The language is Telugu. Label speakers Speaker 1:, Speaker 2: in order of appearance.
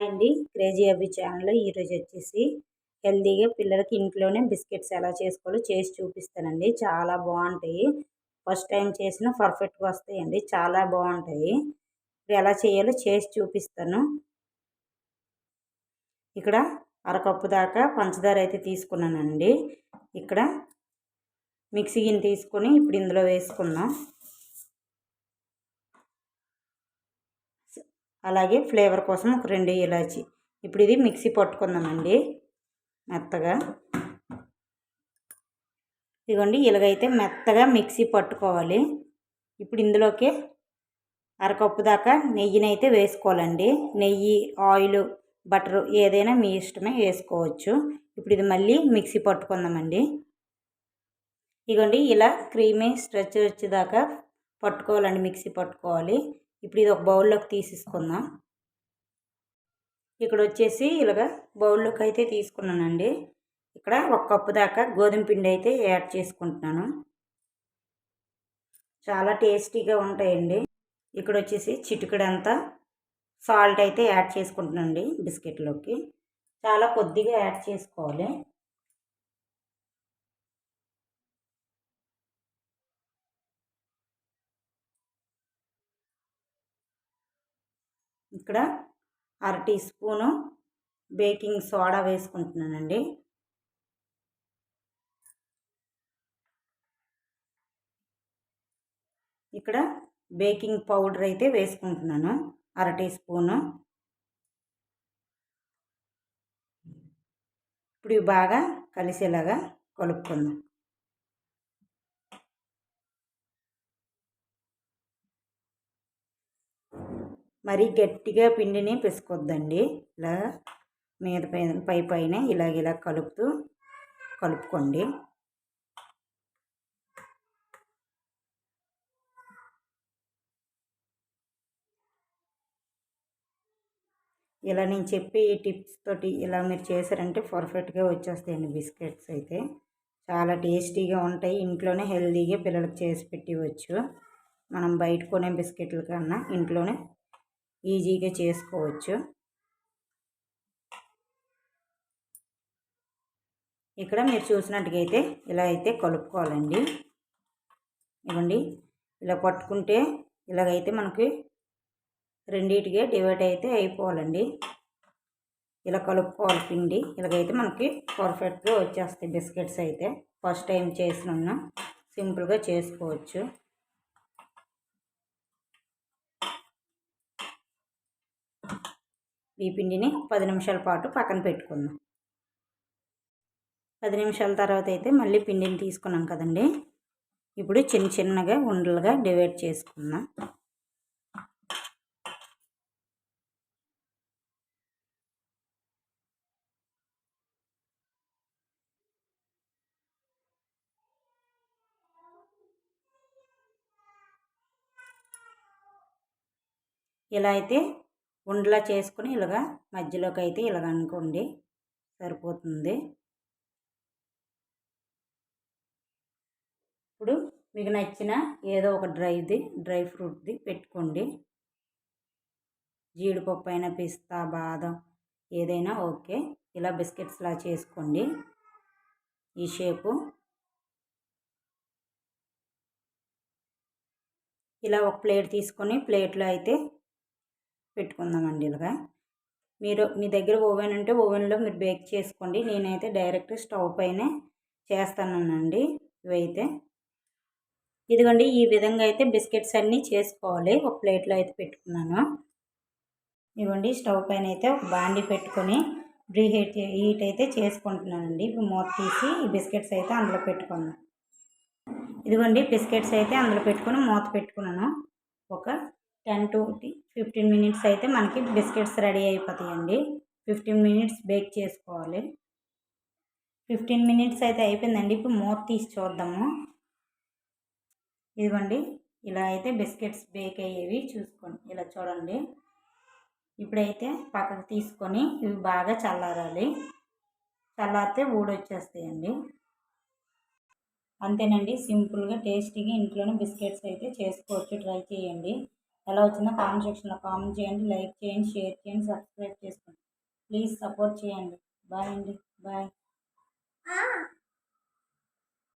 Speaker 1: అండి. క్రేజీ అవి ఛానల్ ఈరోజు వచ్చేసి హెల్తీగా పిల్లలకి ఇంట్లోనే బిస్కెట్స్ ఎలా చేసుకోవాలో చేసి చూపిస్తానండి. చాలా బాగుంటాయి. ఫస్ట్ టైం చేసిన పర్ఫెక్ట్గా వస్తాయండి. చాలా బాగుంటాయి. ఇప్పుడు ఎలా చేయాలో చేసి చూపిస్తాను. ఇక్కడ అరకప్పు దాకా పంచదార అయితే తీసుకున్నానండి. ఇక్కడ మిక్సీ గిన్నె తీసుకొని ఇప్పుడు ఇందులో వేసుకున్నాం అలాగే ఫ్లేవర్ కోసం ఒక రెండు ఇలాచి. ఇప్పుడు ఇది మిక్సీ పట్టుకుందామండి. మెత్తగా. ఇదిగోండి ఇలాగైతే మెత్తగా మిక్సీ పట్టుకోవాలి. ఇప్పుడు ఇందులోకి అరకప్పు దాకా నెయ్యినైతే వేసుకోవాలండి. నెయ్యి ఆయిల్ బటర్ ఏదైనా మీ ఇష్టమే వేసుకోవచ్చు. ఇప్పుడు ఇది మళ్ళీ మిక్సీ పట్టుకుందామండి. ఇదిగోండి ఇలా క్రీమీ స్ట్రెచ్ వచ్చేదాకా పట్టుకోవాలండి మిక్సీ పట్టుకోవాలి. ఇప్పుడు ఇది ఒక బౌల్లోకి తీసేసుకుందాం. ఇక్కడ వచ్చేసి ఇలాగ బౌల్లోకి అయితే తీసుకున్నానండి. ఇక్కడ ఒక కప్పు దాకా గోధుమ పిండి అయితే యాడ్ చేసుకుంటున్నాను. చాలా టేస్టీగా ఉంటాయండి. ఇక్కడ వచ్చేసి చిటికడంతా సాల్ట్ అయితే యాడ్ చేసుకుంటున్నాండి బిస్కెట్లోకి. చాలా కొద్దిగా యాడ్ చేసుకోవాలి. ఇక్కడ అర టీ స్పూను బేకింగ్ సోడా వేసుకుంటున్నానండి. ఇక్కడ బేకింగ్ పౌడర్ అయితే వేసుకుంటున్నాను. అర టీ స్పూను. ఇప్పుడు బాగా కలిసేలాగా కలుపుకుందాం. మరీ గట్టిగా పిండిని పిసుకొద్దండి. ఇలా మీద పైన పై పైన ఇలాగ ఇలా కలుపుతూ కలుపుకోండి. ఇలా నేను చెప్పి ఈ టిప్స్ తోటి ఇలా మీరు చేశారంటే పర్ఫెక్ట్గా వచ్చేస్తాయండి బిస్కెట్స్ అయితే. చాలా టేస్టీగా ఉంటాయి. ఇంట్లోనే హెల్తీగా పిల్లలకు చేసి పెట్టివచ్చు. మనం బయట కొనే బిస్కెట్ల కన్నా ఇంట్లోనే ఈజీగా చేసుకోవచ్చు. ఇక్కడ మీరు చూసినట్టుగైతే అయితే ఇలా అయితే కలుపుకోవాలండి. ఇవ్వండి ఇలా పట్టుకుంటే ఇలాగైతే మనకి రెండింటిగా డివైడ్ అయితే అయిపోవాలండి. ఇలా కలుపుకోవాలి పిండి ఇలాగైతే మనకి పర్ఫెక్ట్గా వచ్చేస్తాయి బిస్కెట్స్ అయితే. ఫస్ట్ టైం చేసిన సింపుల్గా చేసుకోవచ్చు. ఈ పిండిని పది నిమిషాల పాటు పక్కన పెట్టుకుందాం. పది నిమిషాల తర్వాత అయితే మళ్ళీ పిండిని తీసుకున్నాం కదండి. ఇప్పుడు చిన్న చిన్నగా ఉండలుగా డివైడ్ చేసుకుందాం. ఇలా అయితే ఉండలా చేసుకుని ఇలాగా మధ్యలోకి అయితే ఇలాగ అనుకోండి సరిపోతుంది. ఇప్పుడు మీకు నచ్చిన ఏదో ఒక డ్రైది డ్రై ఫ్రూట్ది పెట్టుకోండి. జీడిపప్పు అయినా పిస్తా బాదం ఏదైనా ఓకే. ఇలా బిస్కెట్స్లా చేసుకోండి. ఈ షేపు. ఇలా ఒక ప్లేట్ తీసుకొని ప్లేట్లో అయితే పెట్టుకుందామండి ఇలాగా. మీరు మీ దగ్గర ఓవెన్ ఉంటే ఓవెన్లో మీరు బేక్ చేసుకోండి. నేనైతే డైరెక్ట్ స్టవ్ పైనే చేస్తానండి ఇవైతే. ఇదిగోండి ఈ విధంగా అయితే బిస్కెట్స్ అన్నీ చేసుకోవాలి. ఒక ప్లేట్లో అయితే పెట్టుకున్నాను. ఇవ్వండి స్టవ్ పైన అయితే ఒక బాండి పెట్టుకొని ప్రీహీట్ హీట్ అయితే చేసుకుంటున్నానండి. ఇప్పుడు మూత తీసి ఈ బిస్కెట్స్ అయితే అందులో పెట్టుకుందాం. ఇదిగోండి బిస్కెట్స్ అయితే అందులో పెట్టుకుని మూత పెట్టుకున్నాను. ఒక టెన్ టు ఫిఫ్టీన్ మినిట్స్ అయితే మనకి బిస్కెట్స్ రెడీ అయిపోతాయండి. ఫిఫ్టీన్ మినిట్స్ బేక్ చేసుకోవాలి. ఫిఫ్టీన్ మినిట్స్ అయితే అయిపోయిందండి. ఇప్పుడు మూత తీసి చూద్దాము. ఇదిగోండి ఇలా అయితే బిస్కెట్స్ బేక్ అయ్యేవి చూసుకోండి. ఇలా చూడండి. ఇప్పుడైతే పక్కకు తీసుకొని ఇవి బాగా చల్లారాలి. చల్లారితే ఊడొచ్చేస్తాయండి అంతేనండి. సింపుల్గా టేస్టీగా ఇంట్లోనే బిస్కెట్స్ అయితే చేసుకోవచ్చు. ట్రై చేయండి. ఎలా వచ్చిందో కామెంట్ సెక్షన్లో కామెంట్ చేయండి లైక్ చేయండి షేర్ చేయండి సబ్స్క్రైబ్ చేసుకోండి. ప్లీజ్ సపోర్ట్ చేయండి. బాయ్ అండి. బాయ్